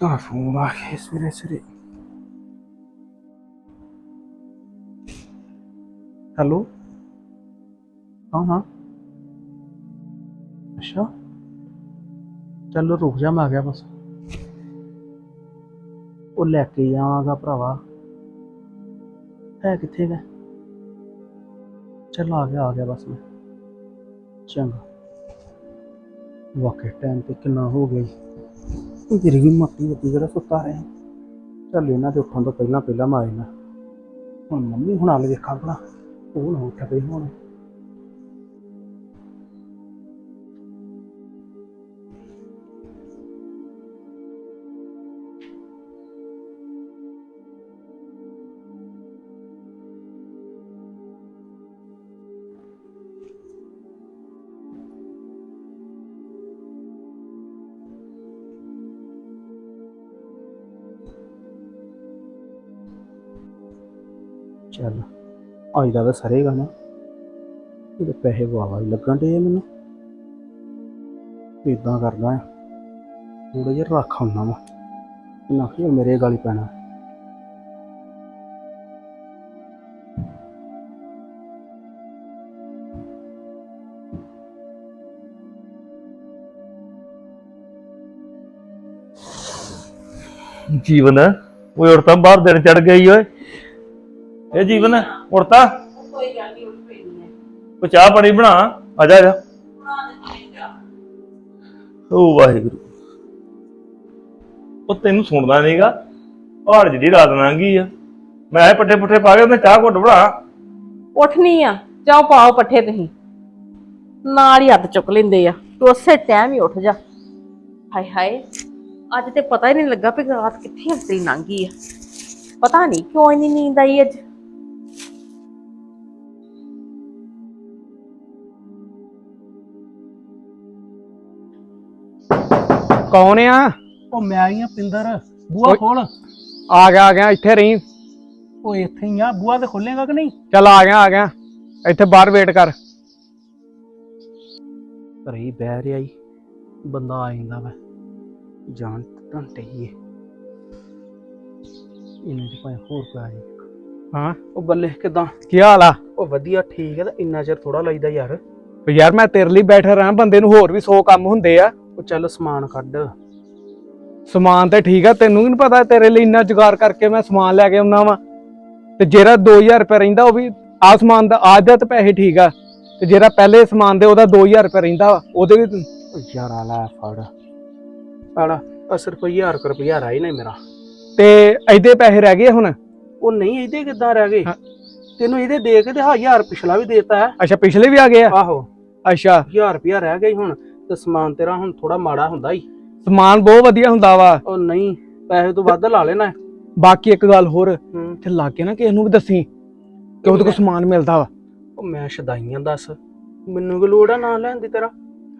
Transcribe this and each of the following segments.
ਤਾਂ ਫੋਨ ਆ ਗਿਆ ਸਵੇਰੇ ਸਵੇਰੇ ਹੈਲੋ ਹਾਂ ਹਾਂ ਅੱਛਾ ਚੱਲ ਰੁਕ ਜਾ ਮੈਂ ਆ ਗਿਆ ਬਸ ਉਹ ਲੈ ਕੇ ਜਾਵਾਂਗਾ ਭਰਾਵਾ ਹੈ ਕਿੱਥੇ ਗਾ ਚੱਲ ਆ ਗਿਆ ਆ ਗਿਆ ਬਸ ਮੈਂ ਚੰਗਾ ਵਾਕਈ ਟਾਈਮ ਤੇ ਕਿੰਨਾ ਹੋ ਗਿਆ ਜੀ ਇਹ ਤੇਰੀ ਵੀ ਮਾਪੀ ਵੱਡੀ ਜਿਹੜਾ ਸੁੱਤਾ ਰਿਹਾ ਚੱਲ ਇਹਨਾਂ ਦੇ ਉੱਠਣ ਤੋਂ ਪਹਿਲਾਂ ਪਹਿਲਾਂ ਮਾਰੇ ਨਾ। ਹੁਣ ਮੰਮੀ ਹੁਣ ਆਲੇ ਵੇਖਾਂ ਭਲਾ ਉਹ ਨਾ ਉੱਠ ਪਈ ਹੁਣ? ਚੱਲ, ਅੱਜ ਦਾ ਤਾਂ ਸਰੇਗਾ ਨਾ ਇਹਦੇ ਪੈਸੇ ਵਾਵਾ ਹੀ ਲੱਗਣ ਦੇ ਮੈਨੂੰ। ਇਦਾਂ ਕਰਦਾ ਆ। ਥੋੜਾ ਜਿਹਾ ਰੱਖ ਆਉਣਾ ਵਾ। ਨਾ ਕਿ ਮੇਰੇ ਗਾਲੀ ਪੈਣਾ। ਜੀਵਨ, ਓਏ ਉੜਤਾ ਬਾਹਰ ਦਿਨ ਚੜ ਗਈ ਓਏ। ਇਹ ਜੀਵਨ ਉੜਤਾ ਕੋਈ ਗੱਲ ਨਹੀਂ ਉੱਠ ਪੈਣੀ ਹੈ। ਕੋ ਚਾਹ ਪਾਣੀ ਬਣਾ? ਆ ਜਾ ਆ ਜਾ। ਓ ਵਾਹਿਗੁਰੂ। ਉਹ ਤੈਨੂੰ ਸੁਣਦਾ ਨਹੀਂਗਾ। ਪਹਾੜ ਜਿਹੜੀ ਰਾਤ ਲੰਘੀ ਆ। ਮੈਂ ਪੱਠੇ ਪੁੱਠੇ ਪਾ ਕੇ ਉਹਨੇ ਚਾਹ ਘੁੱਟ ਬਣਾ। ਉੱਠਣੀ ਆ। ਜਾਓ ਪਾਓ ਪੱਠੇ ਤੁਸੀਂ। ਨਾਲ ਹੀ ਹੱਥ ਚੁੱਕ ਲੈਂਦੇ ਆ। ਤੂੰ ਉਸੇ ਟਾਈਮ ਹੀ ਉੱਠ ਜਾ। ਹਾਏ ਹਾਏ ਅੱਜ ਤੇ ਪਤਾ ਹੀ ਨਹੀਂ ਲੱਗਾ ਵੀ ਰਾਤ ਕਿੱਥੇ ਅੰਤਰੀ ਲੰਘੀ ਆ। ਪਤਾ ਨਹੀਂ ਕਿਉਂ ਇੰਨੀ ਨੀਂਦ ਆਈ ਅੱਜ। ਕੌਣ ਆ? ਉਹ ਮੈਂ ਆਈ ਆ ਪਿੰਦਰ ਬੂਆ ਓਏ। ਖੋਲ। ਆ ਗਿਆ ਆ ਗਿਆ ਇੱਥੇ ਰਹੀ। ਉਹ ਇੱਥੇ ਹੀ ਆ ਬੂਆ ਤੇ ਖੋਲੇਗਾ ਕਿ ਨਹੀਂ? ਚੱਲ ਆ ਗਿਆ ਆ ਗਿਆ। ਇੱਥੇ ਬਾਹਰ ਵੇਟ ਕਰ। ਘਰੇ ਹੀ ਬਹਿ ਰਿਹਾ ਈ। ਬੰਦਾ ਆ ਜਾਂਦਾ ਵਾ। ਜਾਨ ਟੰਟੇ ਹੀ ਏ। ਇਹਨਾਂ ਚ ਭਾਵੇਂ ਹੋਰ ਕੋਈ ਆ ਜਾਏ। ਹਾਂ। ਉਹ ਬੱਲੇ ਕਿਦਾਂ? ਕੀ ਹਾਲ ਆ? ਉਹ ਵਧੀਆ ਠੀਕ ਹੈ ਤਾਂ ਇੰਨਾ ਚਿਰ ਥੋੜਾ ਲਾਈਦਾ ਯਾਰ। ਯਾਰ ਮੈਂ ਤੇਰੇ ਲਈ ਬੈਠਾ ਰਹਾ ਬੰਦੇ ਨੂੰ ਹੋਰ ਵੀ 100 ਕੰਮ ਹੁੰਦੇ ਆ। ਉਹ ਚੱਲ ਸਮਾਨ ਕੱਢ। ਸਮਾਨ ਤੇ ਠੀਕ ਆ ਤੈਨੂੰ ਵੀ ਨੀ ਪਤਾ ਤੇਰੇ ਲਈ ਇੰਨਾ ਜੁਗਾੜ ਕਰਕੇ ਮੈਂ ਸਮਾਨ ਲੈ ਕੇ ਆਉਣਾ ਵਾ। ਤੇ ਜਿਹੜਾ 2000 ਰੁਪਏ ਰਹਿੰਦਾ ਉਹ ਵੀ ਆ ਸਮਾਨ ਦਾ ਆਦਤ ਪੈਸੇ ਠੀਕ ਆ। ਤੇ ਜਿਹੜਾ ਪਹਿਲੇ ਸਮਾਨ ਦੇ ਉਹਦਾ 2000 ਰੁਪਏ ਰਹਿੰਦਾ ਵਾ ਉਹਦੇ ਵੀ ਉਹ ਯਾਰ ਆ ਲੈ ਫੜ। ਆੜਾ ਅਸਰ ਕੋਈ 1000 ਰੁਪਇਆ ਰਹਿ ਹੀ ਨਹੀਂ ਮੇਰਾ। ਤੇ ਇਹਦੇ ਪੈਸੇ ਰਹਿ ਗਏ ਹੁਣ? ਉਹ ਨਹੀਂ ਇਹਦੇ ਕਿੱਦਾਂ ਰਹਿ ਗਏ? ਹਾਂ। ਤੈਨੂੰ ਇਹਦੇ ਦੇ ਕੇ ਤੇ 1000 ਪਿਛਲਾ ਵੀ ਦੇਤਾ ਹੈ। ਅੱਛਾ ਪਿਛਲੇ ਵੀ ਆ ਗਏ ਆ? ਆਹੋ। ਅੱਛਾ। 1000 ਰੁਪਇਆ ਰਹਿ ਗਿਆ ਈ ਹੁਣ। ਤੇ ਸਮਾਨ ਤੇਰਾ ਹੁਣ ਥੋੜਾ ਮਾੜਾ ਹੁੰਦਾ ਈ। ਸਮਾਨ ਬਹੁਤ ਵਧੀਆ ਹੁੰਦਾ ਵਾ। ਉਹ ਨਹੀਂ ਪੈਸੇ ਤੋਂ ਵੱਧ ਲਾ ਲੈਣਾ। ਬਾਕੀ ਇੱਕ ਗੱਲ ਹੋਰ ਹੂੰ। ਇੱਥੇ ਲਾਗੇ ਨਾ ਕਿਸੇ ਨੂੰ ਵੀ ਦੱਸੀ ਕਿ ਉਹਦੇ ਕੋਲ ਸਮਾਨ ਮਿਲਦਾ ਵਾ। ਉਹ ਮੈਂ ਸ਼ਦਾਈਆਂ ਦੱਸ ਮੈਨੂੰ ਕੀ ਲੋੜ ਆ ਨਾ ਲੈਣ ਦੀ ਤੇਰਾ।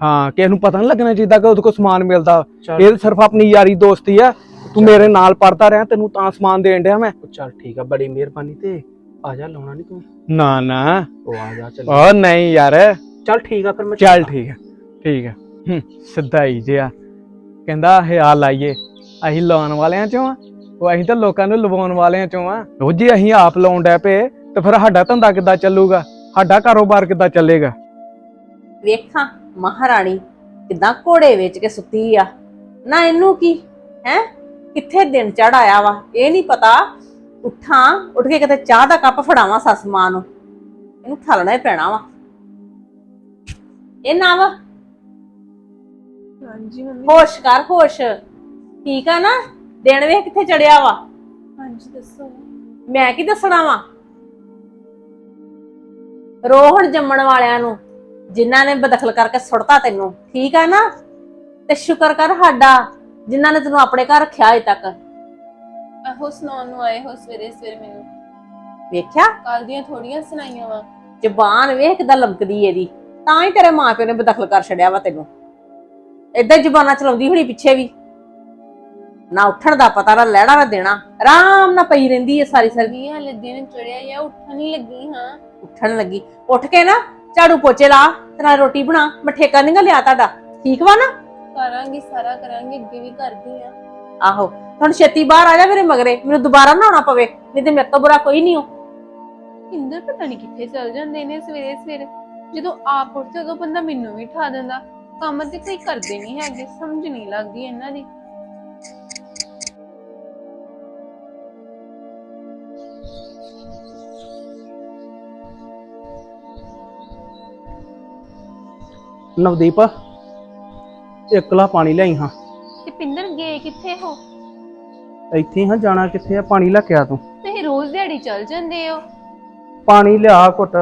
ਹਾਂ ਕਿਸੇ ਨੂੰ ਪਤਾ ਨਹੀਂ ਲੱਗਣਾ ਚਾਹੀਦਾ ਕਿ ਉਹਦੇ ਕੋਲ ਸਮਾਨ ਮਿਲਦਾ। ਵਾ। ਚੱਲ। ਇਹ ਤਾਂ ਸਿਰਫ ਆਪਣੀ ਯਾਰੀ ਦੋਸਤੀ ਆ। ਤੂੰ ਮੇਰੇ ਨਾਲ ਪੜਦਾ ਰਿਹਾ ਤੈਨੂੰ ਤਾਂ ਸਮਾਨ ਦੇਣ ਡਿਆ ਮੈਂ। ਚੱਲ ਠੀਕ ਆ ਬੜੀ ਮਿਹਰਬਾਨੀ ਤੇ। ਆ ਜਾ ਲਾਉਣਾ ਨਹੀਂ ਤੂੰ। ਨਾ ਨਾ। ਉਹ ਆ ਜਾ ਚੱਲ। ਓ ਨਹੀਂ ਯਾਰ। ਚੱਲ ਠੀਕ ਆ ਫਿਰ ਮੈਂ ਚੱਲ ਠੀਕ ਹੈ ਠੀਕ ਹੈ ਹੂੰ, ਸਿੱਧਾ ਹੀ ਜਿਆ ਕਹਿੰਦਾ ਹਿਆ ਲਾਈਏ। ਅਸੀਂ ਲਾਉਣ ਵਾਲਿਆਂ ਚੋਂ ਆ। ਉਹ ਅਸੀਂ ਤਾਂ ਲੋਕਾਂ ਨੂੰ ਲਵਾਉਣ ਵਾਲਿਆਂ ਚੋਂ ਆ। ਉਹ ਜੇ ਅਸੀਂ ਆਪ ਲਾਉਣ ਡੈ ਪਏ ਤੇ ਫਿਰ ਸਾਡਾ ਧੰਦਾ ਕਿੱਦਾਂ ਚੱਲੂਗਾ? ਸਾਡਾ ਕਾਰੋਬਾਰ ਕਿੱਦਾਂ ਚੱਲੇਗਾ? ਵੇਖਾਂ ਮਹਾਰਾਣੀ ਕਿਦਾਂ ਘੋੜੇ ਵੇਚ ਕੇ ਸੁੱਤੀ ਆ। ਨਾ ਇਹਨੂੰ ਕੀ? ਹੈ? ਕਿੱਥੇ ਦਿਨ ਚੜ ਆਇਆ ਵਾ? ਇਹ ਨਹੀਂ ਪਤਾ। ਉੱਠਾਂ ਉੱਠ ਕੇ ਕਿਤੇ ਚਾਹ ਦਾ ਕੱਪ ਫੜਾਵਾਂ ਸੱਸ ਮਾਂ ਨੂੰ। ਇਹਨੂੰ ਠਾਲਣਾ ਹੀ ਪੈਣਾ ਵਾ। ਇਹ ਨਾ ਵਾ ਹਾਂਜੀ ਮੰਮੀ। ਹੋਸ਼ ਕਰ ਹੋਸ਼। ਠੀਕ ਆ ਨਾ? ਦਿਨ ਵੇਖ ਕਿੱਥੇ ਚੜਿਆ ਵਾ। ਹਾਂਜੀ ਦੱਸੋ। ਮੈਂ ਕੀ ਦੱਸਣਾ ਵਾ? ਰੋ ਹੁਣ ਜੰਮਣ ਵਾਲਿਆਂ ਨੂੰ ਜਿਨ੍ਹਾਂ ਨੇ ਬਦਖਲ ਕਰਕੇ ਸੁੱਟਤਾ ਤੈਨੂੰ ਠੀਕ ਆ ਨਾ? ਤੇ ਸ਼ੁਕਰ ਕਰ ਸਾਡਾ ਜਿਨ੍ਹਾਂ ਨੇ ਤੈਨੂੰ ਆਪਣੇ ਘਰ ਰੱਖਿਆ ਅਜੇ ਤੱਕ। ਆਹੋ ਸੁਣਾਉਣ ਨੂੰ ਆਏ ਹੋ ਸਵੇਰੇ ਸਵੇਰੇ ਮੈਨੂੰ। ਵੇਖਿਆ? ਕੱਲ ਦੀਆਂ ਥੋੜੀਆਂ ਸੁਣਾਈਆਂ ਵਾ। ਜ਼ਬਾਨ ਵੇਖ ਕਿਦਾਂ ਲਮਕਦੀ ਇਹਦੀ। ਤਾਂ ਹੀ ਤੇਰੇ ਮਾਪਿਓ ਨੇ ਬਦਖਲ ਕਰ ਛੱਡਿਆ ਵਾ ਤੈਨੂੰ। ਹੀ ਜ਼ਬਾਨਾਂ ਚਲਾਉਂਦੀ ਹੋਣੀ ਪਿੱਛੇ ਵੀ। ਨਾ ਉੱਠਣ ਦਾ ਪਤਾ ਨਾ ਲੈਣਾ ਨਾ ਦੇਣਾ। ਆਰਾਮ ਨਾਲ ਪਈ ਰਹਿੰਦੀ ਹੈ ਸਾਰੀ ਸਾਰੀ। ਵੀ ਹਾਲੇ ਦਿਨ ਚੜਿਆ ਜਾਂ ਉੱਠਣ ਹੀ ਲੱਗੀ ਹਾਂ। ਉੱਠਣ ਲੱਗੀ। ਉੱਠ ਕੇ ਨਾ ਝਾੜੂ ਪੋਚੇ ਲਾ ਤੇ ਨਾਲ ਰੋਟੀ ਬਣਾ। ਮੈਂ ਠੇਕਾ ਨਹੀਂ ਗਾ ਲਿਆ ਤੁਹਾਡਾ? ਠੀਕ ਵਾ ਨਾ? ਕਰਾਂਗੀ ਸਾਰਾ ਕਰਾਂਗੀ ਅੱਗੇ ਵੀ ਕਰਦੀ ਆ। ਆਹੋ। ਹੁਣ ਛੇਤੀ ਬਾਹਰ ਆ ਜਾ ਮੇਰੇ ਮਗਰੇ। ਮੈਨੂੰ ਦੁਬਾਰਾ ਨਾ ਆਉਣਾ ਪਵੇ ਨਹੀਂ ਤੇ ਮੇਰੇ ਤੋਂ ਬੁਰਾ ਕੋਈ ਨਹੀਂ ਹੋ ਇੰਦਰ ਪਤਾ ਨਹੀਂ ਕਿੱਥੇ ਚਲ ਜਾਂਦੇ ਨੇ ਸਵੇਰੇ ਸਵੇਰੇ ਜਦੋਂ ਆਪ ਉੱਠਦੇ ਉਦੋਂ ਬੰਦਾ ਮੈਨੂੰ ਵੀ ਠਾ ਦਿੰਦਾ। ਕੰਮ ਤੇ ਕੋਈ ਕਰਦੇ ਨਹੀਂ ਹੈਗੇ ਸਮਝ ਨਹੀਂ ਲੱਗਦੀ ਇਹਨਾਂ ਦੀ। ਨਵਦੀਪ ਇਕਲਾ ਪਾਣੀ ਲਿਆਈ ਹਾਂ। ਤੇ ਪਿੰਦਰ ਗਏ ਕਿੱਥੇ ਹੋ? ਇੱਥੇ ਹਾਂ ਜਾਣਾ ਕਿੱਥੇ ਆ? ਪਾਣੀ ਲੈ ਕੇ ਆ ਤੂੰ। ਤੁਸੀਂ ਰੋਜ਼ ਦਿਹਾੜੀ ਚਲ ਜਾਂਦੇ ਹੋ। ਪਾਣੀ ਲਿਆ ਘੁੱਟ।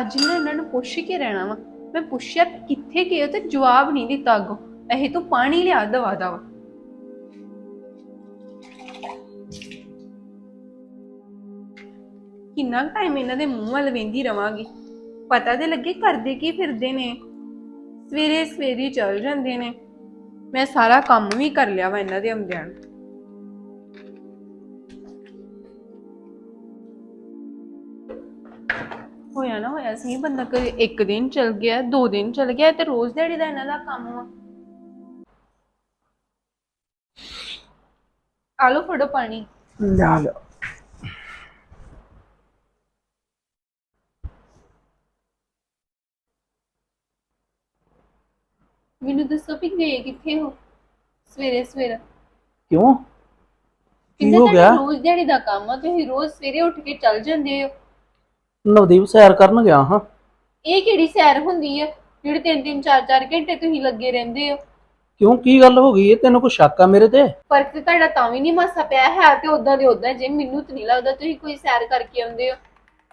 ਅੱਜ ਮੈਂ ਇਹਨਾਂ ਨੂੰ ਪੁੱਛ ਕੇ ਰਹਿਣਾ ਵਾ। ਮੈਂ ਪੁੱਛਿਆ ਵੀ ਕਿੱਥੇ ਗਏ ਹੋ ਤੇ ਜਵਾਬ ਨਹੀਂ ਦਿੱਤਾ ਅੱਗੋਂ। ਇਹ ਤੂੰ ਪਾਣੀ ਲਿਆ, ਦਵਾ ਦਵਾ। ਕਿੰਨਾ ਟਾਈਮ ਇਹਨਾਂ ਦੇ ਮੂੰਹ ਵੱਲ ਵੇਂਦੀ ਰਵਾਂਗੀ। ਪਤਾ ਤੇ ਲੱਗੇ ਕਰਦੇ ਕੀ ਫਿਰਦੇ ਨੇ। ਸਵੇਰੇ ਸਵੇਰੇ ਚੱਲ ਜਾਂਦੇ ਨੇ। ਮੈਂ ਸਾਰਾ ਕੰਮ ਵੀ ਕਰ ਲਿਆ ਵਾ ਇਹਨਾਂ ਦੇ ਆਉਂਦਿਆਂ ਨੂੰ। ਹੋਇਆ ਨਾ ਹੋਇਆ ਸੀ ਬੰਦਾ ਕਦੇ ਇੱਕ ਦਿਨ ਚਲ ਗਿਆ ਦੋ ਦਿਨ ਚਲ ਗਿਆ ਤੇ ਰੋਜ਼ ਦਿਹਾੜੀ ਦਾ ਇਹਨਾਂ ਦਾ ਕੰਮ ਵਾ ਆਲੋ ਫੜੋ ਪਾਣੀ। ਲਿਆ ਲਿਆ ਮੈਨੂੰ ਦੱਸੋ ਵੀ ਗਏ ਕਿੱਥੇ ਹੋ? ਸਵੇਰੇ ਸਵੇਰੇ। ਕਿਉਂ? ਕੀ ਕਿੰਨਾ ਹੋ ਗਿਆ? ਰੋਜ਼ ਦਿਹਾੜੀ ਦਾ ਕੰਮ ਆ ਤੁਸੀਂ ਰੋਜ਼ ਸਵੇਰੇ ਉੱਠ ਕੇ ਚੱਲ ਜਾਂਦੇ ਹੋ। ਨਵਦੀਪ ਸੈਰ ਕਰਨ ਗਿਆ ਹਾਂ। ਇਹ ਕਿਹੜੀ ਸੈਰ ਹੁੰਦੀ ਹੈ ਜਿਹੜੇ ਤਿੰਨ ਤਿੰਨ ਚਾਰ ਚਾਰ ਘੰਟੇ ਤੁਸੀਂ ਲੱਗੇ ਰਹਿੰਦੇ ਹੋ। ਕਿਉਂ? ਕੀ ਗੱਲ ਹੋ ਗਈ? ਹੈ ਤੈਨੂੰ ਕੋਈ ਸ਼ੱਕ ਆ ਮੇਰੇ ਤੇ? ਫ਼ਰਕ ਤੇ ਤੁਹਾਡਾ ਤਾਂ ਵੀ ਨਹੀਂ ਮਾਸਾ ਪਿਆ ਹੈ ਤੇ ਉਦਾਂ ਦੇ ਉਦਾਂ ਜੇ ਮੈਨੂੰ ਤਾਂ ਨਹੀਂ ਲੱਗਦਾ ਤੁਸੀਂ ਕੋਈ ਸੈਰ ਕਰਕੇ ਆਉਂਦੇ ਹੋ।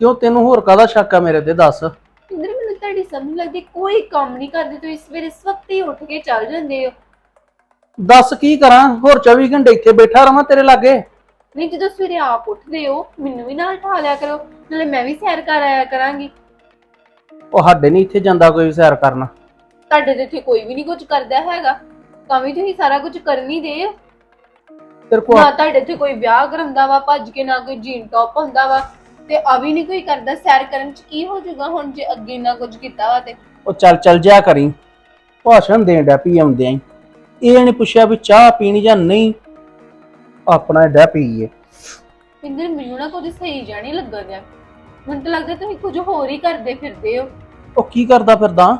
ਕਿਉਂ? ਤੈਨੂੰ ਹੋਰ ਕਾਹਦਾ ਸ਼ੱਕ ਆ ਮੇਰੇ ਤੇ? ਦੱਸ। ਇੰਦਰ ਮੈਨੂੰ ਤੁਹਾਡੀ ਸਮਝ ਲੱਗਦੀ ਕੋਈ ਕੰਮ ਨਹੀਂ ਕਰਦੇ ਤੁਸੀਂ ਸਵੇਰੇ ਸਵਖਤੇ ਹੀ ਉੱਠ ਕੇ ਚੱਲ ਜਾਂਦੇ ਹੋ। ਦੱਸ ਕੀ ਕਰਾਂ? ਹੋਰ 24 ਘੰਟੇ ਇੱਥੇ ਬੈਠਾ ਰਵਾਂ ਤੇਰੇ ਲਾਗੇ। ਨਹੀਂ ਜਦੋਂ ਸਵੇਰੇ ਆਪ ਉੱਠਦੇ ਹੋ ਮੈਨੂੰ ਵੀ ਨਾਲ ਠਾ ਲਿਆ ਕਰੋ ਨਾਲੇ ਮੈਂ ਵੀ ਸੈਰ ਕਰ ਆਇਆ ਕਰਾਂਗੀ। ਉਹ ਸਾਡੇ ਨਹੀਂ ਇੱਥੇ ਜਾਂਦਾ ਕੋਈ ਸੈਰ ਕਰਨ। ਤੁਹਾਡੇ ਤੇ ਇੱਥੇ ਕੋਈ ਵੀ ਨਹੀਂ ਕੁਝ ਕਰਦਾ ਹੈਗਾ। ਤਾਂ ਵੀ ਤੁਸੀਂ ਸਾਰਾ ਕੁਝ ਕਰਨੀ ਦੇ ਹੋ। ਤੇਰੇ ਕੋਲ ਨਾ ਤੁਹਾਡੇ ਇੱਥੇ ਕੋਈ ਵਿਆਹ ਕਰਾਉਂਦਾ ਵਾ ਭੱਜ ਕੇ ਨਾ ਕੋਈ ਜੀਨ ਟੌਪ ਹੁੰਦਾ ਵਾ ਤੇ ਆ ਵੀ ਨਹੀਂ ਕੋਈ ਕਰਦਾ। ਸੈਰ ਕਰਨ ਚ ਕੀ ਹੋ ਜਾਊਗਾ ਹੁਣ ਜੇ ਅੱਗੇ ਨਾ ਕੁਝ ਕੀਤਾ ਵਾ ਤੇ? ਉਹ ਚੱਲ ਚੱਲ ਜਿਆ ਕਰੀ। ਭਾਸ਼ਣ ਦੇਣ ਡੈ ਪੀ ਆਉਂਦੇ ਆਂ ਇਹ ਨਹੀਂ ਪੁੱਛਿਆ ਵੀ ਚਾਹ ਪੀਣੀ ਜਾਂ ਨਹੀਂ ਆਪਣਾ ਡੈ ਪੀਏ ਇੰਦਰ ਮੈਨੂੰ ਨਾ ਕੁਝ ਸਹੀ ਜਿਹਾ ਨਹੀਂ ਲੱਗਣ ਮੈਨੂੰ ਤਾਂ ਲੱਗਦਾ ਤੁਸੀਂ ਕੁਝ ਹੋਰ ਹੀ ਕਰਦੇ ਫਿਰਦੇ ਹੋ। ਉਹ ਕੀ ਕਰਦਾ ਫਿਰਦਾ?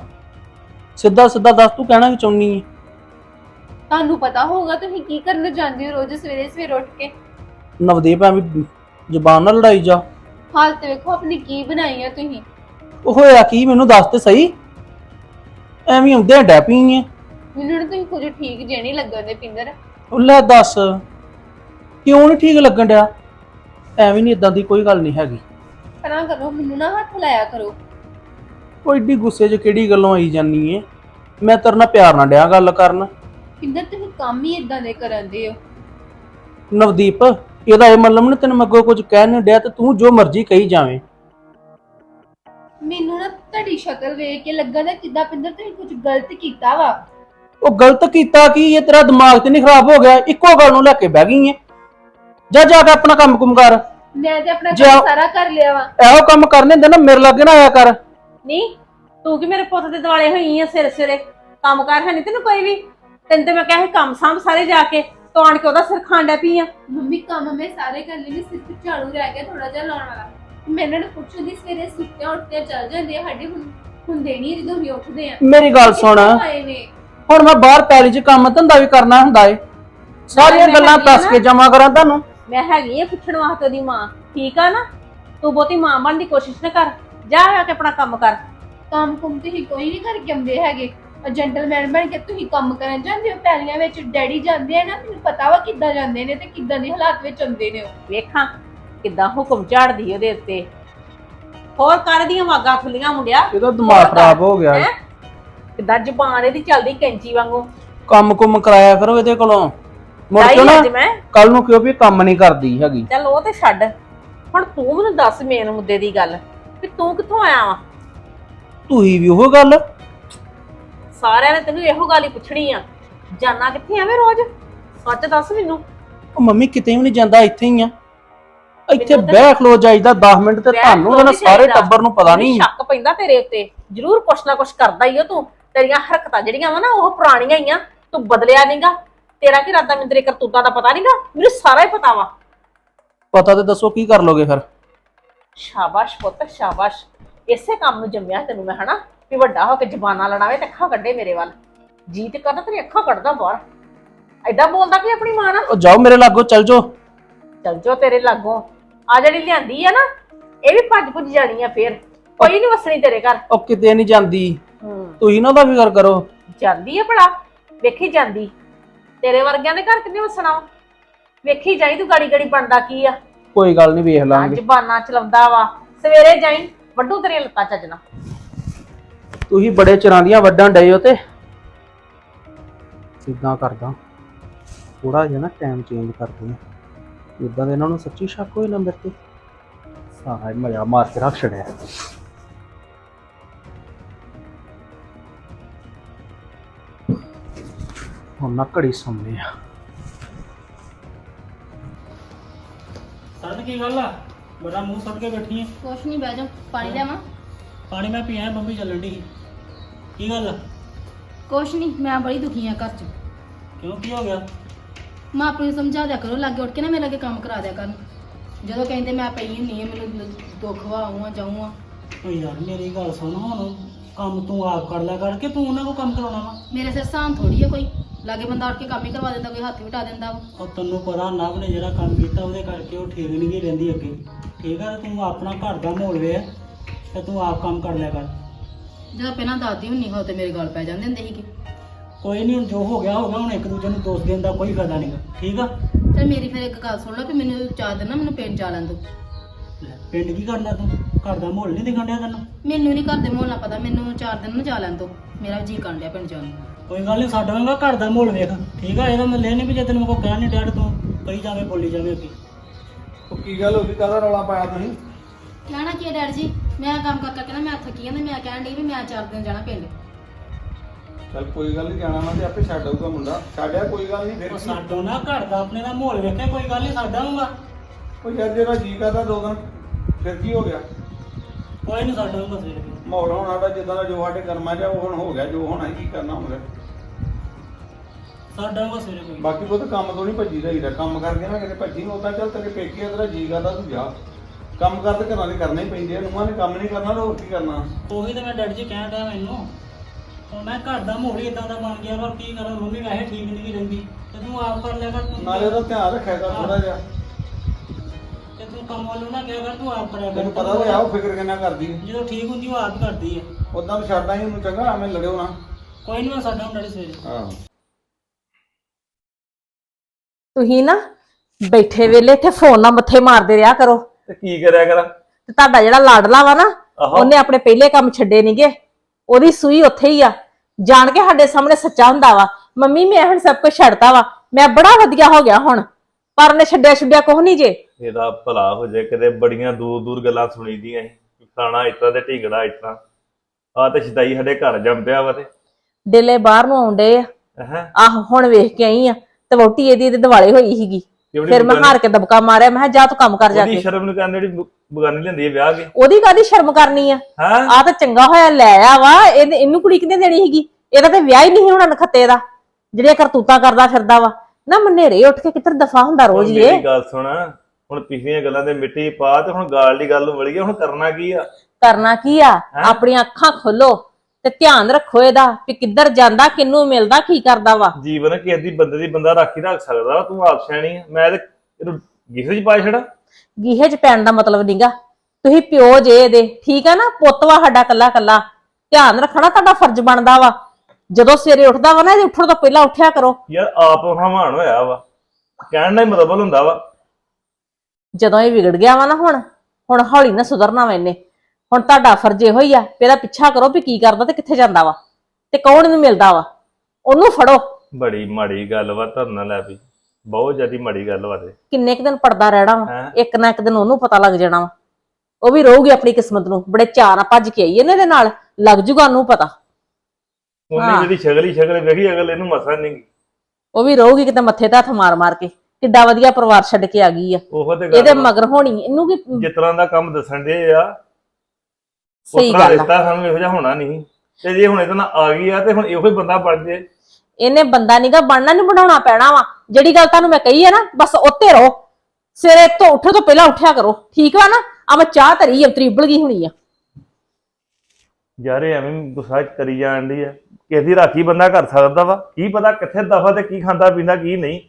ਸਿੱਧਾ ਸਿੱਧਾ ਦੱਸ ਤੂੰ ਕਹਿਣਾ ਕਿ ਚਾਹੁੰਨੀ ਹੈ ਤੁਹਾਨੂੰ ਪਤਾ ਹੋਊਗਾ ਤੁਸੀਂ ਕੀ ਕਰਨ ਜਾਂਦੇ ਹੋ ਰੋਜ਼ ਸਵੇਰੇ ਸਵੇਰੇ ਉੱਠ ਕੇ। ਨਵਦੀਪ ਐਵੇਂ ਜ਼ਬਾਨ ਨਾਲ ਲੜਾਈ ਜਾ। ਹਾਲਤ ਵੇਖੋ ਆਪਣੀ ਕੀ ਬਣਾਈ ਆ ਤੁਸੀਂ। ਉਹ ਹੋਇਆ ਕੀ? ਮੈਨੂੰ ਦੱਸ ਤੇ ਸਹੀ। ਐਵੇਂ ਹੁੰਦੇ ਡੈ ਹੈ ਮੈਨੂੰ ਨਾ ਤੁਸੀਂ ਕੁਝ ਠੀਕ ਜੇ ਨਹੀਂ ਲੱਗਣ ਦੇ ਪਿੰਦਰ। ਉਹ ਲੈ ਦੱਸ। ਕਿਉਂ ਨਹੀਂ ਠੀਕ ਲੱਗਣ ਡਿਆ? ਐਵੇਂ ਨਹੀਂ ਇਦਾਂ ਦੀ ਕੋਈ ਗੱਲ ਨਹੀਂ ਹੈਗੀ। ਪਰਾਂ ਕਰੋ ਮੈਨੂੰ ਨਾ ਹੱਥ ਲਾਇਆ ਕਰੋ। ਉਹ ਏਡੀ ਗੁੱਸੇ 'ਚ ਕਿਹੜੀ ਗੱਲੋਂ ਆਈ ਜਾਨੀ ਏ? ਮੈਂ ਤੇਰੇ ਨਾਲ ਪਿਆਰ ਨਾਲ ਡਿਆ ਗੱਲ ਕਰਨ। ਪਿੰਦਰ ਤੁਸੀਂ ਕੰਮ ਹੀ ਇਦਾਂ ਦੇ ਕਰਾਂਦੇ ਹੋ। ਨਵਦੀਪ ਇਹਦਾ ਇਹ ਮਤਲਬ ਨਹੀਂ ਤੈਨੂੰ ਮੈਂ ਅੱਗੋਂ ਕੁਝ ਕਹਿ ਨਹੀਂ ਡਿਆ ਤੇ ਤੂੰ ਜੋ ਮਰਜ਼ੀ ਕਹੀ ਜਾਵੇਂ। ਮੈਨੂੰ ਨਾ ਤੁਹਾਡੀ ਸ਼ਕਲ ਵੇਖ ਕੇ ਲੱਗਾ ਨਾ ਕਿੱਦਾਂ ਪਿੰਦਰ ਤੁਸੀਂ ਕੁਝ ਗਲਤ ਕੀਤਾ ਵਾ। ਉਹ ਗਲਤ ਕੀਤਾ ਕੀ ਇਹ ਤੇਰਾ ਦਿਮਾਗ ਤੇ ਨਹੀਂ ਖਰਾਬ ਹੋ ਗਿਆ ਇੱਕੋ ਗੱਲ ਨੂੰ ਲੈ ਕੇ ਬਹਿ ਗਈ ਏ। ਜਾ ਜਾ ਕੇ ਆਪਣਾ ਕੰਮ ਕੁਮ ਕਰ। ਮੈਂ ਤੇ ਆਪਣਾ ਜਾ- ਕੰਮ ਸਾਰਾ ਕਰ ਲਿਆ ਵਾ। ਇਹੋ ਕੰਮ ਕਰਨੇ ਹੁੰਦੇ ਨਾ ਮੇਰੇ ਲਾਗੇ ਨਾ ਆਇਆ ਕਰ। ਨਹੀਂ ਤੂੰ ਕਿ ਮੇਰੇ ਪੁੱਤ ਦੇ ਦੁਆਲੇ ਹੋਈ ਆ ਸਿਰ ਸਿਰੇ? ਕੰਮ ਕਰ ਹੈ ਨਹੀਂ ਤੈਨੂੰ ਕੋਈ ਵੀ? ਤੈਨੂੰ ਤੇ ਮੈਂ ਕਿਹਾ ਸੀ ਕੰਮ ਸਾਂਭ ਸਾਰੇ ਜਾ ਕੇ ਤੂੰ ਆਣ ਕੇ ਉਹਦਾ ਸਿਰ ਖਾਂਡਾ ਪਈ ਆ। ਮੰਮੀ ਕੰਮ ਮੈਂ ਸਾਰੇ ਕਰ ਲਏ ਨੇ ਸਿਰਫ ਝਾੜੂ ਰਹਿ ਗਿਆ ਥੋੜਾ ਜਿਹਾ ਲਾਉਣ ਵਾਲਾ। ਮੈਂ ਇਹਨਾਂ ਨੂੰ ਪੁੱਛਦੀ ਸਵੇਰੇ ਸੁੱਤੇ ਉੱਠਦੇ ਚੱਲ ਜਾਂਦੇ ਆ, ਸਾਡੇ ਹੁਣ ਹੁੰਦੇ ਨਹੀਂ ਜਦੋਂ ਵੀ ਉੱਠਦੇ ਆ। ਮੇਰੀ ਗੱਲ ਸੁਣ। ਕਿੱਥੋਂ ਆਏ ਨੇ? ਹੁਣ ਮੈਂ ਬਾਹਰ ਪੈਲੀ 'ਚ ਕੰਮ ਧੰਦਾ ਵੀ ਕਰਨਾ ਹੁੰਦਾ ਏ। ਸਾਰੀਆਂ ਗੱਲਾਂ ਦੱਸ ਕੇ ਜਮਾ ਕਰਾਂ ਤੁਹਾਨੂੰ। ਮੈਂ ਹੈਗੀ ਆ ਪੁੱਛਣ ਵਾਸਤੇ ਉਹਦੀ ਮਾਂ ਠੀਕ ਆ ਨਾ? ਤੂੰ ਬਹੁਤੀ ਮਾਂ ਬਣਨ ਦੀ ਕੋਸ਼ਿਸ਼ ਨਾ ਕਰ ਜਾ ਆ ਕੇ ਆਪਣਾ ਕੰਮ ਕਰ। ਕੰਮ ਕੁੰਮ ਤੇ ਹੀ ਕੋਈ ਨਹੀਂ ਕਰਕੇ ਆਉਂਦੇ ਹੈਗੇ। ਜੈਂਟਲਮੈਨ ਬਣ ਕੇ ਤੁਸੀਂ ਕੰਮ ਕਰਨ ਜਾਂਦੇ ਹੋ ਪੈਲੀਆਂ ਵਿੱਚ ਡੈਡੀ ਜਾਂਦੇ ਆ ਨਾ ਮੈਨੂੰ ਪਤਾ ਵਾ ਕਿੱਦਾਂ ਜਾਂਦੇ ਨੇ ਤੇ ਕਿੱਦਾਂ ਦੇ ਹਾਲਾਤ ਵਿੱਚ ਆਉਂਦੇ ਨੇ ਉਹ। ਵੇਖਾਂ ਕਿੱਦਾਂ ਹੁਕਮ ਝਾੜਦੀ ਉਹਦੇ ਉੱਤੇ। ਹੋਰ ਕਰਦੀਆਂ ਵਾਗਾ ਖੁੱਲੀਆਂ ਮੁੰਡਿਆ? ਇਹਦਾ ਦਿਮਾਗ ਖਰਾਬ ਹੋ ਗਿਆ। ਹੈਂ? ਕਿੱਦਾਂ ਜ਼ਬਾਨ ਇਹਦੀ ਚੱਲਦੀ ਕੈਂਚੀ ਵਾਂਗੂ? ਕੰਮ ਕੁਮ ਕਰਾਇਆ ਕਰੋ ਇਹਦੇ ਕੋਲੋਂ। ਮੁੜ ਕੇ ਨਾ ਅੱਜ ਮੈਂ। ਕੱਲ ਨੂੰ ਕਿਉਂ ਵੀ ਕੰਮ ਨਹੀਂ ਕਰਦੀ ਹੈਗੀ? ਚੱਲ ਉਹ ਤੇ ਛੱਡ। ਹੁਣ ਤੂੰ ਮੈਨੂੰ ਦੱਸ ਮੇਨ ਮੁੱਦੇ ਦੀ ਗੱਲ ਵੀ ਤੂੰ ਕਿੱਥੋਂ ਆਇਆ ਵਾ? ਤੂੰ ਵੀ ਉਹ ਗੱਲ? ਸਾਰਿਆਂ ਨੇ ਤੈਨੂੰ ਇਹੋ ਗੱਲ ਹੀ ਪੁੱਛਣੀ ਆ। ਜਾਣਾ ਕਿੱਥੇ ਆਵੇਂ ਰੋਜ਼? ਸੱਚ ਦੱਸ ਮੈਨੂੰ। ਉਹ ਮੰਮੀ ਕਿਤੇ ਵੀ ਨਹੀਂ ਜਾਂਦਾ ਇੱਥੇ ਹੀ ਆ। ਇੱਥੇ ਮੈਨੂੰ ਤਾਂ- ਬਹਿ ਖਲੋ ਜਾਈਦਾ 10 ਮਿੰਟ ਤੇ ਤੁਹਾਨੂੰ ਤਾਂ ਨੀ ਸਾਰੇ। ਟੱਬਰ ਨੂੰ ਪਤਾ ਨਹੀਂ। ਸ਼ੱਕ ਪੈਂਦਾ ਤੇਰੇ ਉੱਤੇ। ਜ਼ਰੂਰ ਕੁਛ ਨਾ ਕੁਛ ਕਰਦਾ ਹੀ ਆ ਤੂੰ। ਤੇਰੀਆਂ ਹਰਕਤਾਂ ਜਿਹੜੀਆਂ ਵਾ ਨਾ ਉਹ ਪੁਰਾਣੀਆਂ ਹੀ ਆ। ਤੂੰ ਬਦਲਿਆ ਨਹੀਂਗਾ ਤੇਰਾ ਕੀ ਇਰਾਦਾ ਮੈਨੂੰ ਤੇਰੇ ਕਰਤੂਤਾਂ ਦਾ ਪਤਾ ਨਹੀਂਗਾ? ਮੈਨੂੰ ਸਾਰਾ ਹੀ ਪਤਾ ਵਾ। ਪਤਾ ਤੇ ਦੱਸੋ ਕੀ ਕਰ ਲੋਗੇ ਫਿਰ? ਸ਼ਾਬਾਸ਼ ਪੁੱਤ ਸ਼ਾਬਾਸ਼। ਇਸੇ ਕੰਮ ਨੂੰ ਜੰਮਿਆ ਤੈਨੂੰ ਮੈਂ ਹਨਾ? ਵੀ ਵੱਡਾ ਹੋ ਕੇ ਜ਼ਬਾਨਾਂ ਲੜਾਵੇ ਤੇ ਅੱਖਾਂ ਕੱਢੇ ਮੇਰੇ ਵੱਲ। ਜੀ ਤੇ ਕਰਦਾ ਤੇਰੀ ਅੱਖਾਂ ਕੱਢਦਾ ਬਾਹਰ। ਐਦਾਂ ਬੋਲਦਾ ਕਿ ਆਪਣੀ ਮਾਂ ਨਾਲ? ਉਹ ਜਾਓ ਮੇਰੇ ਲਾਗੋ ਚੱਲ ਜਾਓ। ਚੱਲ ਜੋ ਤੇਰੇ ਲਾਗੋਂ। ਆ ਜਿਹੜੀ ਲਿਆਂਦੀ ਆ ਨਾ ਇਹ ਵੀ ਭੱਜ ਭੁੱਜ ਜਾਣੀ ਆ ਫੇਰ। ਕੋਈ ਨਹੀਂ ਵਸਣੀ ਤੇਰੇ ਘਰ। ਉਹ ਕਿਤੇ ਨਹੀਂ ਜਾਂਦੀ। ਹੂੰ। ਤੁਸੀਂ ਨਾ ਉਹਦਾ ਫਿਕਰ ਕਰੋ। ਜਾਂਦੀ ਆ ਭਲਾ। ਵੇਖੀ ਜਾਂਦੀ। ਤੇਰੇ ਵਰਗਿਆਂ ਦੇ ਘਰ ਕਿੰਨੇ ਵਸਣਾ ਵਾ? ਵੇਖੀ ਜਾਈ ਤੂੰ ਗਾੜੀ ਗਾੜੀ ਬਣਦਾ ਕੀ ਆ। ਕੋਈ ਗੱਲ ਨਹੀਂ ਵੇਖ ਲਾਂਗੇ। ਜ਼ਬਾਨਾਂ ਚਲਾਉਂਦਾ ਵਾ। ਸਵੇਰੇ ਜਾਈ ਵੱਡੂ ਤੇਰੀਆਂ ਲੱਤਾਂ ਚੱਜਣਾ ਤੁਸੀਂ ਬੜੇ ਚਿਰਾਂ ਦੀਆਂ ਵੱਡਾਂ ਡਏ ਹੋ ਤੇ। ਇਦਾਂ ਕਰਦਾ। ਥੋੜਾ ਜਿਹਾ ਨਾ ਟਾਈਮ ਚੇਂਜ ਕਰਦੇ ਆ ਇਦਾਂ ਦੇ ਇਹਨਾਂ ਨੂੰ ਸੱਚੀ ਸ਼ੱਕ ਹੋਏ ਨਾ ਮੇਰੇ ਤੇ ਸਾਰਾ ਹੀ ਮਜ਼ਾ ਮਾਰ ਕੇ ਰੱਖ ਛੜਿਆ ਹੁਣ ਨਾ ਘੜੀ ਸੁਣਨੇ ਆ। ਸਰਨ ਕੀ ਗੱਲ ਆ? ਬੜਾ ਮੂੰਹ ਸੜ ਕੇ ਬੈਠੀ ਐ ਕੁਛ ਨਹੀਂ ਬਹਿ ਜਾ ਪਾਣੀ ਲਿਆਵਾਂ। ਪਾਣੀ ਮੈਂ ਪੀਆ ਮੰਮੀ ਚੱਲਣ ਦੀ ਕੀ ਗੱਲ ਆ? ਕੁਛ ਨਹੀਂ ਮੈਂ ਬੜੀ ਦੁਖੀ ਆ ਘਰ 'ਚ। ਕਿਉਂ ਕੀ ਹੋ ਗਿਆ? ਮਾਂ ਆਪਣੀ ਸਮਝਾ ਦਿਆ ਕਰੋ ਲਾਗੇ ਉੱਠ ਕੇ ਨਾ ਮੇਰੇ ਲਾਗੇ ਕੰਮ ਕਰਾ ਦਿਆ ਕਰਨ। ਜਦੋਂ ਕਹਿੰਦੇ ਮੈਂ ਪਈ ਹੁੰਨੀ ਆ ਮੈਨੂੰ ਦੁੱਖ ਵਾ ਆਉਂ ਜਾਊਂ ਆ ਓ ਯਾਰ ਮੇਰੀ ਗੱਲ ਸੁਣ ਹੁਣ। ਕੰਮ ਤੂੰ ਆਪ ਕਰ ਲਿਆ ਕਰ ਕਿ ਤੂੰ ਉਹਨਾਂ ਕੋ ਕੰਮ ਕਰਾਉਣਾ ਵਾ? ਮੇਰੇ ਸਿਰ ਸਾਂ ਥੋੜੀ ਆ ਕੋਈ। ਲਾਗੇ ਬੰਦਾ ਉੱਠ ਕੇ ਕੰਮ ਹੀ ਕਰਵਾ ਦਿੰਦਾ ਕੋਈ ਹੱਥ ਵਟਾ ਦਿੰਦਾ ਵਾ। ਉਹ ਤੈਨੂੰ ਪਤਾ ਨਵ ਨੇ ਜਿਹੜਾ ਕੰਮ ਕੀਤਾ ਉਹਦੇ ਕਰਕੇ ਉਹ ਠੀਕ ਨਹੀਂ ਗਈ ਰਹਿੰਦੀ ਅੱਗੇ। ਠੀਕ ਆ ਤੇ ਤੂੰ ਆਪਣਾ ਘਰ ਦਾ ਮਾਹੌਲ ਵੇ ਤੇ ਤੂੰ ਆਪ ਕੰਮ ਕਰ ਲਿਆ ਕਰ। ਜਦੋਂ ਪਹਿਲਾਂ ਦਾਦੀ ਹੁੰਨੀ ਹੋ ਤੇ ਮੇਰੇ ਗੱਲ ਪੈ ਜਾਂਦੇ ਹੁੰਦੇ ਸੀਗੇ। ਕੋਈ ਨਹੀਂ ਹੁਣ ਜੋ ਹੋ ਗਿਆ ਹੋ ਗਿਆ ਹੁਣ ਇੱਕ ਦੂਜੇ ਨੂੰ ਦੋਸ਼ ਦੇਣ ਦਾ ਕੋਈ ਫਾਇਦਾ ਨਹੀਂਗਾ ਠੀਕ ਆ? ਤੇ ਮੇਰੀ ਫਿਰ ਇੱਕ ਗੱਲ ਸੁਣ ਲਓ ਵੀ ਮੈਨੂੰ ਚਾਹ ਦੇਣਾ ਮੈਨੂੰ ਪਿੰਡ ਜਾ ਲੈਣ ਦਿਓ। ਲੈ, ਪਿੰਡ ਕੀ ਕਰਨਾ ਤੂੰ? ਘਰ ਦਾ ਮਾਹੌਲ ਨਹੀਂ ਦਿਖਣ ਡਿਆ ਤੈਨੂੰ? ਮੈਨੂੰ ਨਹੀਂ ਘਰ ਦੇ ਮਾਹੌਲ ਨਾਲ ਪਤਾ ਮੈਨੂੰ ਚਾਰ ਦਿਨ ਨਾ ਜਾ ਲੈਣ ਦਿਓ ਮੇਰਾ ਜੀ ਕਰਨ ਡਿਆ ਪਿੰਡ ਜਾਣ ਨੂੰ। ਕੋਈ ਗੱਲ ਨਹੀਂ ਸਾਡਾ ਵਾਂਗਾ ਘਰ ਦਾ ਮਾਹੌਲ ਵੇਖ। ਠੀਕ ਆ ਇਹਦਾ ਮਤਲਬ ਇਹ ਨਹੀਂ ਵੀ ਜੇ ਤੈਨੂੰ ਕੋਈ ਕਹਿ ਨਹੀਂ ਡਿਆ ਤੇ ਤੂੰ ਕਹੀ ਜਾਵੇਂ ਬੋਲੀ ਜਾਵੇਂ ਅੱਗੇ। ਉਹ ਕੀ ਗੱਲ ਹੋ ਗਈ? ਕਾਹਦਾ ਰੌਲਾ ਪਾਇਆ ਤੁਸੀਂ? ਕਹਿਣਾ ਕੀ ਹੈ ਡੈਡ ਜੀ? ਮੈਂ ਕੰਮ ਕਰ ਕਰਕੇ ਨਾ ਮੈਂ ਥੱਕੀ ਜਾਂਦੀ ਮੈਂ ਕਹਿਣ ਡਈ ਵੀ ਮੈਂ ਚਾਰ ਦਿਨ ਜਾਣਾ ਪਿੰਡ। ਚੱਲ ਕੋਈ ਗੱਲ ਨਹੀਂ ਜਾਣਾ ਵਾ ਤੇ ਆਪੇ ਛੱਡ ਆਊਗਾ ਮੁੰਡਾ। ਛੱਡਿਆ ਕੋਈ ਗੱਲ ਨਹੀਂ ਫਿਰ ਉਹ ਕੀ? ਸਾਡੋ ਨਾ ਘਰ ਦਾ ਆਪਣੇ ਦਾ ਮਾਹੌਲ ਵੇਖਿਆ ਕੋਈ ਗੱਲ ਨਹੀਂ ਸਾਡਾ ਵਾਂਗਾ ਉਹ ਯਾਰ ਜਿਹੜਾ ਜੀ ਕਰਦਾ ਦੋ ਦਿਨ ਫਿਰ ਕੀ ਹੋ ਗਿਆ? ਕੋਈ ਨਹੀਂ ਸਾਡਾ ਵਾਂਗਾ ਸਵੇਰੇ ਮਾਹੌਲ ਹੁਣ ਸਾਡਾ ਜਿੱਦਾਂ ਦਾ ਜੋ ਸਾਡੇ ਕਰਮਾਂ 'ਚ ਆ, ਉਹ ਹੁਣ ਹੋ ਗਿਆ ਜੋ ਹੋਣਾ ਸੀ, ਕੀ ਕਰਨਾ ਹੁਣ। ਫਿਰ। ਸਾਡਾ ਵਾਂਗਾ ਸਵੇਰੇ ਕੋਈ ਬਾਕੀ ਪੁੱਤ ਕੰਮ ਤੋਂ ਨਹੀਂ ਭੱਜੀ ਰਹੀਦਾ ਕੰਮ ਕਰਕੇ ਨਾ ਕਿਤੇ ਭੱਜੀ ਨੂੰ ਉਦਾਂ ਚੱਲ ਤੇਰੇ ਪੇਕੀ ਆ ਤੇਰਾ ਜੀ ਕਰਦਾ ਤੂੰ ਜਾ। ਕੰਮ ਕਰ ਤੇ ਘਰਾਂ ਦੇ ਕਰਨੇ ਹੀ ਪੈਂਦੇ ਆ ਨੂੰਹਾਂ ਨੇ ਕੰਮ ਨਹੀਂ ਕਰਨਾ ਤਾਂ ਹੋਰ ਕੀ ਕਰਨਾ। ਉਹੀ ਤਾਂ ਮੈਂ ਡੈਡ ਜੀ ਕਹਿਣ ਡਿਆ ਮੈਨੂੰ ਹੁਣ ਮੈਂ ਘਰ ਦਾ ਮਾਹੌਲ ਹੀ ਇਦਾਂ ਦਾ ਬਣ ਗਿਆ ਵਾ ਕੀ ਕਰਾਂ ਮੰਮੀ ਵੈਸੇ ਠੀਕ ਨਹੀਂ ਰਹਿੰਦੀ ਤੇ ਤੂੰ ਆਪ ਕਰ ਲਿਆ ਕਰ ਤੂੰ ਨਾਲੇ ਉਹਦਾ ਧਿਆਨ ਰੱਖਿਆ ਕਰ ਥੋੜਾ ਜਿਹਾ। ਤੇ ਤੂੰ ਕੰਮ ਵੱਲੋਂ ਨਾ ਕਿਹਾ ਕਰ ਤੂੰ ਆਪ ਕਰਿਆ ਕਰ। ਤੈਨੂੰ ਪਤਾ ਤੇ ਆ ਉਹ ਫਿਕਰ ਕਿੰਨਾ ਕਰਦੀ ਹੈ। ਜਦੋਂ ਠੀਕ ਹੁੰਦੀ ਉਹ ਆਪ ਕਰਦੀ ਹੈ। ਉਦਾਂ ਤਾਂ ਛੱਡਦਾ ਹੀ ਉਹਨੂੰ ਚੰਗਾ ਐਵੇਂ ਲੜਿਓ ਨਾ। ਕੋਈ ਨਹੀਂ ਮੈਂ ਸਾਡਾ ਹੁਣ ਡੈਡੀ ਸਵੇਰੇ। ਹਾਂ ਤੁਸੀਂ ਨਾ ਬੈਠੇ ਵੇਲੇ ਇੱਥੇ ਫੋਨ ਨਾਲ ਮੱਥੇ ਮਾਰਦੇ ਰਿਹਾ ਕਰੋ। ਤੇ ਕੀ ਕਰਿਆ ਕਰਾਂ? ਤੇ ਤੁਹਾਡਾ ਜਿਹੜਾ ਲਾਡਲਾ ਵਾ ਨਾ ਆਹੋ। ਉਹਨੇ ਆਪਣੇ ਪਹਿਲੇ ਕੰਮ ਛੱਡੇ ਨਹੀਂਗੇ ਉਹਦੀ ਸੂਈ ਉੱਥੇ ਹੀ ਆ। ਜਾਣ ਕੇ ਸਾਡੇ ਸਾਹਮਣੇ ਸੱਚਾ ਹੁੰਦਾ ਵਾ। ਮੰਮੀ ਮੈਂ ਹੁਣ ਸਭ ਕੁਝ ਛੱਡਤਾ ਵਾ। ਮੈਂ ਬੜਾ ਵਧੀਆ ਹੋ ਗਿਆ ਹੁਣ। ਪਰ ਨੇ ਛੱਡਿਆ ਛੱਡਿਆ ਕੁਛ ਨਹੀਂ ਜੇ। ਇਹਦਾ ਭਲਾ ਹੋ ਜਾਏ ਕਿਤੇ ਬੜੀਆਂ ਦੂਰ ਦੂਰ ਗੱਲਾਂ ਸੁਣੀ ਦੀਆਂ ਸੀ ਖਾਣਾ ਇਤਰਾ ਤੇ ਢੀਗੜਾ ਇਤਰਾ ਆ ਤੇ ਸ਼ਦਾਈ ਸਾਡੇ ਘਰ ਜੰਮ ਪਿਆ ਵਾ ਤੇ। ਡੇਲੇ ਬਾਹਰ ਨੂੰ ਆਉਂਦੇ ਆ। ਹੈ? ਆਹ ਹੁਣ ਵੇਖ ਕੇ ਆਈ ਆ ਤੇ ਵੋਟੀ ਇਹਦੀ ਇਹਦੇ ਦਿਵਾਲੇ ਹੋਈ ਸੀਗੀ। ਫਿਰ ਮੈਂ ਹਾਰ ਕੇ ਦਬਕਾ ਮਾਰਿਆ ਮੈਂ ਕਿਹਾ ਜਾ ਤੂੰ ਕੰਮ ਕਰ ਜਾ ਉਹਦੀ ਕੇ। ਸ਼ਰਮ ਨੂੰ ਕਹਿੰਦੇ ਜਿਹੜੀ ਬਗਾਨੀ ਲੈਂਦੀ ਹੈ ਵਿਆਹ ਕੇ। ਉਹਦੀ ਕਾਦੀ ਸ਼ਰਮ ਕਰਨੀ ਆ? ਹਾਂ? ਆ ਤਾਂ ਚੰਗਾ ਹੋਇਆ ਲੈ ਆ ਵਾ ਇਹਨੇ- ਇਹਨੂੰ ਕੁੜੀ ਕਿਨੇ ਦੇਣੀ ਸੀਗੀ? ਇਹਦਾ ਤੇ ਵਿਆਹ ਹੀ ਨਹੀਂ ਹੋਣਾ ਨਖੱਤੇ ਦਾ ਜਿਹੜੀਆਂ ਕਰਤੂਤਾਂ ਕਰਦਾ ਫਿਰਦਾ ਵਾ। ਨਾ ਮਨੇਰੇ ਉੱਠ ਕੇ ਕਿੱਧਰ ਦਫਾ ਹੁੰਦਾ ਰੋਜ਼ ਹੀ ਇਹ। ਮੇਰੀ ਗੱਲ ਸੁਣ ਹੁਣ ਪਿਛਲੀਆਂ ਗੱਲਾਂ ਤੇ ਮਿੱਟੀ ਪਾ ਤੇ ਹੁਣ ਗਾਲ ਦੀ ਗੱਲ ਨੂੰ ਵળી ਹੁਣ ਕਰਨਾ ਕੀ ਆ? ਕਰਨਾ ਕੀ ਆ? ਆਪਣੀਆਂ ਅੱਖਾਂ ਖੋਲੋ ਤੇ ਧਿਆਨ ਰੱਖੋ ਇਹਦਾ ਵੀ ਕਿੱਧਰ ਜਾਂਦਾ ਕਿੰਨੂੰ ਮਿਲਦਾ ਕੀ ਕਰਦਾ ਵਾ। ਜੀਵਨ ਕਿਸੇ ਦੀ ਬੰਦੇ ਦੀ ਬੰਦਾ ਰੱਖ ਰੱਖ ਸਕਦਾ ਤੂੰ ਆਪ ਸਿਆਣੀ ਆ। ਮੈਂ ਤੇ ਇਹਨੂੰ ਕਿਸੇ ਚ ਪਾ ਛੜਾ ਗੀਹੇ ਚ ਪੈਣ ਦਾ ਮਤਲਬ ਨਹੀਂਗਾ ਤੁਸੀਂ ਪਿਓ ਜੇ ਇਹਦੇ ਠੀਕ ਆ ਨਾ? ਪੁੱਤ ਵਾ ਸਾਡਾ ਕੱਲਾ ਕੱਲਾ ਧਿਆਨ ਰੱਖਣਾ ਤੁਹਾਡਾ ਫਰਜ਼ ਬਣਦਾ ਵਾ। ਜਦੋਂ ਸਵੇਰੇ ਉੱਠਦਾ ਵਾ ਨਾ ਇਹਦੇ ਉੱਠਣ ਤੋਂ ਪਹਿਲਾਂ ਉੱਠਿਆ ਕਰੋ। ਯਾਰ ਆਪ ਹਵਾਨ ਹੋਇਆ ਵਾ। ਕਹਿਣ ਦਾ ਹੀ ਮਤਲਬ ਹੁੰਦਾ ਵਾ। ਜਦੋਂ ਇਹ ਵਿਗੜ ਗਿਆ ਵਾ ਨਾ ਹੁਣ ਹੁਣ ਹੌਲੀ ਨਾ ਸੁਧਰਨਾ ਵਾ ਇਹਨੇ। ਹੁਣ ਤੁਹਾਡਾ ਫਰਜ਼ ਇਹੋ ਹੀ ਆ ਇਹਦਾ ਪਿੱਛਾ ਕਰੋ ਵੀ ਕੀ ਕਰਦਾ ਤੇ ਕਿੱਥੇ ਜਾਂਦਾ ਵਾ ਤੇ ਕੌਣ ਇਹਨੂੰ ਮਿਲਦਾ ਵਾ। ਉਹਨੂੰ ਫੜੋ। ਬੜੀ ਮਾੜੀ ਗੱਲ ਵਾ ਧਰਨਾ ਲੈ ਵੀ। ਬਹੁਤ ਜਿਆਦੀ ਮਾੜੀ ਗੱਲ ਵਾ ਤੇ। ਕਿੰਨੇ ਕੁ ਦਿਨ ਪੜਦਾ ਰਹਿਣਾ ਵਾ। ਹੈਂ? ਇੱਕ ਨਾ ਇੱਕ ਦਿਨ ਉਹਨੂੰ ਪਤਾ ਲੱਗ ਜਾਣਾ ਵਾ। ਉਹ ਵੀ ਰਹੂਗੀ ਆਪਣੀ ਕਿਸਮਤ ਨੂੰ। ਬੜੇ ਚਾਅ ਨਾਲ ਭੱਜ ਕੇ ਆਈ ਇਹਨੇ ਦੇ ਨਾਲ। ਲੱਗ ਜੂਗਾ ਉਹਨੂੰ ਪਤਾ। ਉਹਨੇ ਹਾਂ। ਜਿਹੜੀ ਸ਼ਕਲ ਹੀ ਵੇਖੀ ਅਗਲ ਇਹਨੂੰ ਮਸਾ ਨਹੀਂ ਉਹ ਵੀ ਰਹੂਗੀ ਕਿਤੇ ਮੱਥੇ ਤੇ ਹੱਥ ਮਾਰ ਮਾਰ ਕੇ। ਕਿੱਡਾ ਵਧੀਆ ਪਰਿਵਾਰ ਛੱਡ ਕੇ ਆ ਗਈ ਆ। ਉਹ ਤੇ ਇਹਦੇ ਗੱਲ ਵਾ। ਮਗਰ ਹੋਣੀ ਇਹਨੂੰ ਕੀ ਜਿਸ ਤਰ੍ਹਾਂ ਦਾ ਕੰਮ ਦੱਸਣ ਦੇ ਆ ਸਹੀ ਗੱਲ ਆ। ਰਿਸ਼ਤਾ ਸਾਨੂੰ ਇਹੋ ਜਿਹਾ ਹੋਣਾ ਨਹੀਂ। ਤੇ ਜੇ ਹੁਣ ਇਹਦੇ ਨਾਲ ਆ ਗਈ ਆ ਤੇ ਹੁਣ ਇਹੋ ਹੀ ਬੰਦਾ ਬਣ ਜੇ। ਇਹਨੇ ਬੰਦਾ ਨੀਗਾ ਬਣਨਾ ਨਹੀਂ ਬਣਾਉਣਾ ਪੈਣਾ ਵਾ। ਜਿਹੜੀ ਗੱਲ ਤੁਹਾਨੂੰ ਮੈਂ ਕਹੀ ਹੈ ਨਾ ਬਸ ਉੱਤੇ ਰਹੋ। ਸਵੇਰੇ ਤੋਂ ਉੱਠੋ ਤੋਂ ਪਹਿਲਾਂ ਉੱਠਿਆ ਕਰੋ। ਠੀਕ ਵਾ ਨਾ? ਆ ਮੈਂ ਚਾਹ ਧਰੀ ਅੰਤਰੀ ਉਬਲ ਗਈ ਹੋਣੀ ਆ। ਯਾਰ ਇਹ ਐਵੇਂ ਗੁੱਸਾ ਕਰੀ ਜਾਣ ਦੀ ਆ। ਕਿਸੇ ਦੀ ਰਾਖੀ ਬੰਦਾ ਕਰ ਸਕਦਾ ਵਾ। ਕੀ ਪਤਾ ਕਿੱਥੇ ਦਫਾ ਤੇ ਕੀ ਖਾਂਦਾ ਪੀਂਦਾ ਕੀ ਨਹੀਂ।